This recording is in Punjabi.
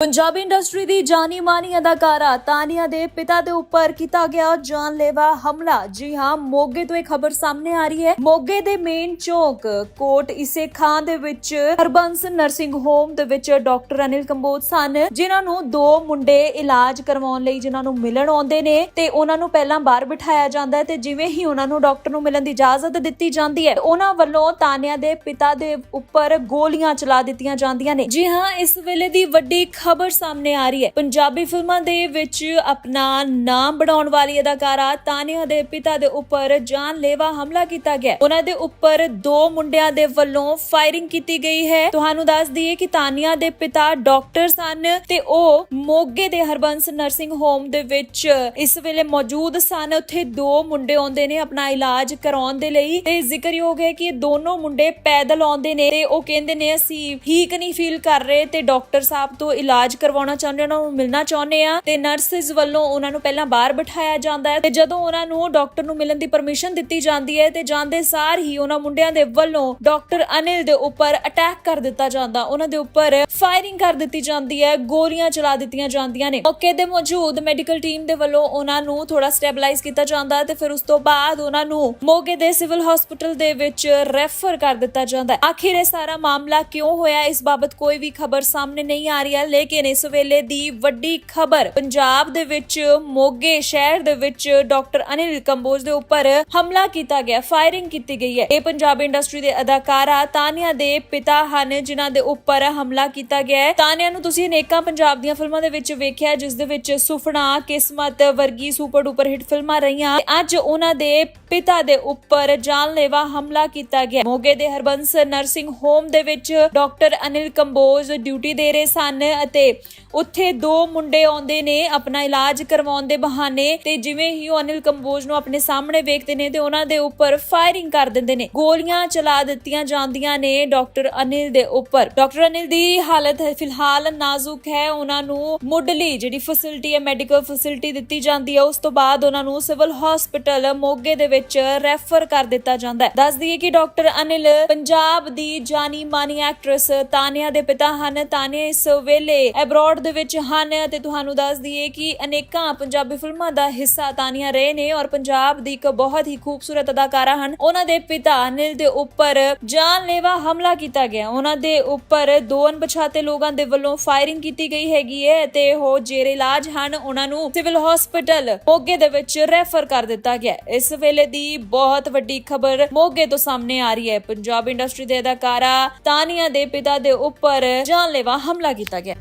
ਪੰਜਾਬੀ ਇੰਡਸਟਰੀ ਦੀ ਜਾਨੀ ਮਾਨੀ ਅਦਾਕਾਰਾ ਤਾਨੀਆ ਦੇ ਪਿਤਾ ਦੇ ਉੱਪਰ ਕੀਤਾ ਗਿਆ ਜਾਨਲੇਵਾ ਹਮਲਾ। ਜੀ ਹਾਂ, ਮੋਗੇ ਤੋਂ ਇਹ ਖਬਰ ਸਾਹਮਣੇ ਆ ਰਹੀ ਹੈ। ਮੋਗੇ ਦੇ ਮੇਨ ਚੌਕ ਕੋਟ ਇਸੇ ਖਾਂ ਦੇ ਵਿੱਚ ਹਰਬੰਸ ਨਰਸਿੰਗ ਹੋਮ ਦੇ ਵਿੱਚ ਡਾਕਟਰ ਅਨਿਲ ਕੰਬੋਜ ਸਨ, ਜਿਨ੍ਹਾਂ ਨੂੰ ਦੋ ਮੁੰਡੇ ਇਲਾਜ ਕਰਵਾਉਣ ਲਈ ਜਿਨ੍ਹਾਂ ਨੂੰ ਮਿਲਣ ਆਉਂਦੇ ਨੇ ਤੇ ਉਹਨਾਂ ਨੂੰ ਪਹਿਲਾਂ ਬਾਹਰ ਬਿਠਾਇਆ ਜਾਂਦਾ ਹੈ ਤੇ ਜਿਵੇਂ ਹੀ ਉਹਨਾਂ ਨੂੰ ਡਾਕਟਰ ਨੂੰ ਮਿਲਣ ਦੀ ਇਜਾਜ਼ਤ ਦਿੱਤੀ ਜਾਂਦੀ ਹੈ, ਉਹਨਾਂ ਵੱਲੋਂ ਤਾਨੀਆ ਦੇ ਪਿਤਾ ਦੇ ਉੱਪਰ ਗੋਲੀਆਂ ਚਲਾ ਦਿੱਤੀਆਂ ਜਾਂਦੀਆਂ ਨੇ। ਜੀ ਹਾਂ, ਇਸ ਵੇਲੇ ਦੀ ਵੱਡੀ ਖਬਰ ਸਾਹਮਣੇ ਆ ਰਹੀ ਹੈ। ਪੰਜਾਬੀ ਫਿਲਮਾਂ ਦੇ ਵਿੱਚ ਆਪਣਾ ਨਾਮ ਬਣਾਉਣ ਵਾਲੀ ਅਦਾਕਾਰਾ ਤਾਨੀਆ ਦੇ ਪਿਤਾ ਦੇ ਉੱਪਰ ਜਾਨਲੇਵਾ ਹਮਲਾ ਕੀਤਾ ਗਿਆ। ਉਹਨਾਂ ਦੇ ਉੱਪਰ ਦੋ ਮੁੰਡਿਆਂ ਦੇ ਵੱਲੋਂ ਫਾਇਰਿੰਗ ਕੀਤੀ ਗਈ ਹੈ। ਤੁਹਾਨੂੰ ਦੱਸ ਦਈਏ ਕਿ ਤਾਨੀਆ ਦੇ ਪਿਤਾ ਡਾਕਟਰ ਸਨ ਤੇ ਉਹ ਮੋਗੇ ਦੇ ਹਰਬੰਸ ਨਰਸਿੰਗ ਹੋਮ ਦੇ ਵਿੱਚ ਇਸ ਵੇਲੇ ਮੌਜੂਦ ਸਨ। ਉੱਥੇ ਦੋ ਮੁੰਡੇ ਆਉਂਦੇ ਨੇ ਆਪਣਾ ਇਲਾਜ ਕਰਾਉਣ ਦੇ ਲਈ ਤੇ ਜ਼ਿਕਰਯੋਗ ਹੈ ਕਿ ਇਹ ਦੋਨੋਂ ਮੁੰਡੇ ਪੈਦਲ ਆਉਂਦੇ ਨੇ ਤੇ ਉਹ ਕਹਿੰਦੇ ਨੇ, ਅਸੀਂ ਠੀਕ ਨਹੀਂ ਫੀਲ ਕਰ ਰਹੇ। ਤੇ ਡਾਕਟਰ ਸਾਹਿਬ ਤੋਂ ਇਲਾਜ ਇਲਾਜ ਕਰਵਾਉਣਾ ਚਾਹੁੰਦੇ ਉਹਨਾਂ ਨੂੰ ਮਿਲਣਾ ਚਾਹੁੰਦੇ ਆ ਤੇ ਨਰਸਿਸ ਵੱਲੋਂ ਉਹਨਾਂ ਨੂੰ ਪਹਿਲਾਂ ਬਾਹਰ ਬਿਠਾਇਆ ਜਾਂਦਾ ਹੈ ਤੇ ਜਦੋਂ ਉਹਨਾਂ ਨੂੰ ਡਾਕਟਰ ਨੂੰ ਮਿਲਣ ਦੀ ਪਰਮਿਸ਼ਨ ਦਿੱਤੀ ਜਾਂਦੀ ਹੈ ਤੇ ਜਾਂਦੇ ਸਾਰ ਹੀ ਉਹਨਾਂ ਮੁੰਡਿਆਂ ਦੇ ਵੱਲੋਂ ਡਾਕਟਰ ਅਨਿਲ ਦੇ ਉੱਪਰ ਅਟੈਕ ਕਰ ਦਿੱਤਾ ਜਾਂਦਾ, ਉਹਨਾਂ ਦੇ ਉੱਪਰ ਫਾਇਰਿੰਗ ਕਰ ਦਿੱਤੀ ਜਾਂਦੀ ਹੈ, ਗੋਲੀਆਂ ਚਲਾ ਦਿੱਤੀਆਂ ਜਾਂਦੀਆਂ ਨੇ। ਮੌਕੇ ਦੇ ਮੌਜੂਦ ਮੈਡੀਕਲ ਟੀਮ ਦੇ ਵੱਲੋਂ ਉਹਨਾਂ ਨੂੰ ਥੋੜਾ ਸਟੈਬਲਾਈਜ਼ ਕੀਤਾ ਜਾਂਦਾ ਤੇ ਫਿਰ ਉਸ ਤੋਂ ਬਾਅਦ ਉਹਨਾਂ ਨੂੰ ਮੋਗੇ ਦੇ ਸਿਵਲ ਹਸਪੀਟਲ ਦੇ ਵਿੱਚ ਰੈਫਰ ਕਰ ਦਿੱਤਾ ਜਾਂਦਾ ਆਖਿਰ ਇਹ ਸਾਰਾ ਮਾਮਲਾ ਕਿਉਂ ਹੋਇਆ, ਇਸ ਬਾਬਤ ਕੋਈ ਵੀ ਖਬਰ ਸਾਹਮਣੇ ਨਹੀਂ ਆ ਰਹੀ ਹੈ ਲੇਕਿਨ ਇਸ ਵੇਲੇ ਦੀ ਵੱਡੀ ਖਬਰ। ਪੰਜਾਬ ਦੇ ਵਿੱਚ ਮੋਗੇ ਸ਼ਹਿਰ ਦੇ ਵਿੱਚ ਡਾਕਟਰ ਅਨਿਲ ਕੰਬੋਜ ਦੇ ਉੱਪਰ ਹਮਲਾ ਕੀਤਾ ਗਿਆ, ਫਾਇਰਿੰਗ ਕੀਤੀ ਗਈ ਹੈ। ਇਹ ਪੰਜਾਬ ਇੰਡਸਟਰੀ ਦੇ ਅਦਾਕਾਰਾ ਤਾਨੀਆ ਦੇ ਪਿਤਾ ਹਨ, ਜਿਨ੍ਹਾਂ ਦੇ ਉੱਪਰ ਹਮਲਾ ਕੀਤਾ ਗਿਆ ਹੈ। ਤਾਨੀਆ ਨੂੰ ਤੁਸੀਂ ਅਨੇਕਾਂ ਪੰਜਾਬ ਦੀਆਂ ਫਿਲਮਾਂ ਦੇ ਵਿੱਚ ਵੇਖਿਆ ਜਿਸ ਦੇ ਵਿੱਚ ਸੁਫਨਾ, ਕਿਸਮਤ ਵਰਗੀ ਸੁਪਰ ਡੂਪਰ ਹਿੱਟ ਫਿਲਮਾਂ ਰਹੀਆਂ। ਅੱਜ ਉਹਨਾਂ ਦੇ ਪਿਤਾ ਦੇ ਉੱਪਰ ਜਾਨਲੇਵਾ ਹਮਲਾ ਕੀਤਾ ਗਿਆ। ਮੋਗੇ ਦੇ ਹਰਬੰਸ ਨਰਸਿੰਗ ਹੋਮ ਦੇ ਵਿੱਚ ਡਾਕਟਰ ਅਨਿਲ ਕੰਬੋਜ ਡਿਊਟੀ ਦੇ ਰਹੇ ਸਨ ਅਤੇ ਉੱਥੇ ਦੋ ਮੁੰਡੇ ਆਉਂਦੇ ਨੇ, ਆਪਣਾ ਇਲਾਜ ਕਰਵਾਉਣ ਦੇ ਬਹਾਨੇ ਤੇ ਜਿਵੇਂ ਹੀ ਉਹ ਅਨਿਲ ਕੰਬੋਜ ਨੂੰ ਆਪਣੇ ਸਾਹਮਣੇ ਵੇਖਦੇ ਨੇ ਤੇ ਉਹਨਾਂ ਦੇ ਉੱਪਰ ਫਾਇਰਿੰਗ ਕਰ ਦਿੰਦੇ ਨੇ। ਗੋਲੀਆਂ ਚਲਾ ਦਿੱਤੀਆਂ ਜਾਂਦੀਆਂ ਨੇ ਡਾਕਟਰ ਅਨਿਲ ਦੇ ਉੱਪਰ। ਡਾਕਟਰ ਅਨਿਲ ਦੀ ਹਾਲਤ ਫਿਲਹਾਲ ਨਾਜ਼ੁਕ ਹੈ। ਉਹਨਾਂ ਨੂੰ ਮੁੱਢਲੀ ਜਿਹੜੀ ਫੈਸਿਲਿਟੀ ਹੈ ਮੈਡੀਕਲ ਫੈਸਿਲਿਟੀ ਦਿੱਤੀ ਜਾਂਦੀ ਹੈ, ਉਸ ਤੋਂ ਬਾਅਦ ਉਹਨਾਂ ਨੂੰ ਸਿਵਲ ਹਸਪੀਟਲ ਮੋਗੇ ਦੇ ਵਿੱਚ ਰੈਫਰ ਕਰ ਦਿੱਤਾ ਜਾਂਦਾ ਹੈ। ਦੱਸ ਦਈਏ ਕਿ ਡਾਕਟਰ ਅਨਿਲ ਪੰਜਾਬ ਦੀ ਜਾਨੀ ਮਾਨੀ ਐਕਟ੍ਰੈਸ ਤਾਨੀਆ ਦੇ ਪਿਤਾ ਹਨ। ਤਾਨੀਆ ਇਸ ਵੇਲੇ ਅਬਰੋਡ ਦੇ ਵਿੱਚ ਹਨ ਤੇ ਤੁਹਾਨੂੰ ਦੱਸ ਦਈਏ ਕਿ ਅਨੇਕਾਂ ਪੰਜਾਬੀ ਫਿਲਮਾਂ ਦਾ ਹਿੱਸਾ ਤਾਨੀਆ ਰਹੇ ਨੇ ਔਰ ਪੰਜਾਬ ਦੀ ਇੱਕ ਬਹੁਤ ਹੀ ਖੂਬਸੂਰਤ ਅਦਾਕਾਰਾ ਹਨ। ਉਹਨਾਂ ਦੇ ਪਿਤਾ ਅਨਿਲ ਦੇ ਉੱਪਰ ਜਾਨਲੇਵਾ ਹਮਲਾ ਕੀਤਾ ਗਿਆ। ਉਹਨਾਂ ਦੇ ਉੱਪਰ ਦੋ ਅਣਪਛਾਤੇ ਲੋਕਾਂ ਦੇ ਵੱਲੋਂ ਫਾਇਰਿੰਗ ਕੀਤੀ ਗਈ ਹੈਗੀ ਹੈ ਤੇ ਉਹ ਜੇਰੇ ਇਲਾਜ ਹਨ। ਉਹਨਾਂ ਨੂੰ ਸਿਵਲ ਹਸਪੀਟਲ ਮੋਗੇ ਦੇ ਵਿੱਚ ਰੈਫਰ ਕਰ ਦਿੱਤਾ ਗਿਆ ਇਸ ਵੇਲੇ ਦੀ ਬਹੁਤ ਵੱਡੀ ਖਬਰ ਮੋਗੇ ਤੋਂ ਸਾਹਮਣੇ ਆ ਰਹੀ ਹੈ। ਪੰਜਾਬ ਇੰਡਸਟਰੀ ਦੇ ਅਦਾਕਾਰਾ ਤਾਨੀਆ ਦੇ ਪਿਤਾ ਦੇ ਉੱਪਰ ਜਾਨਲੇਵਾ ਹਮਲਾ ਕੀਤਾ ਗਿਆ।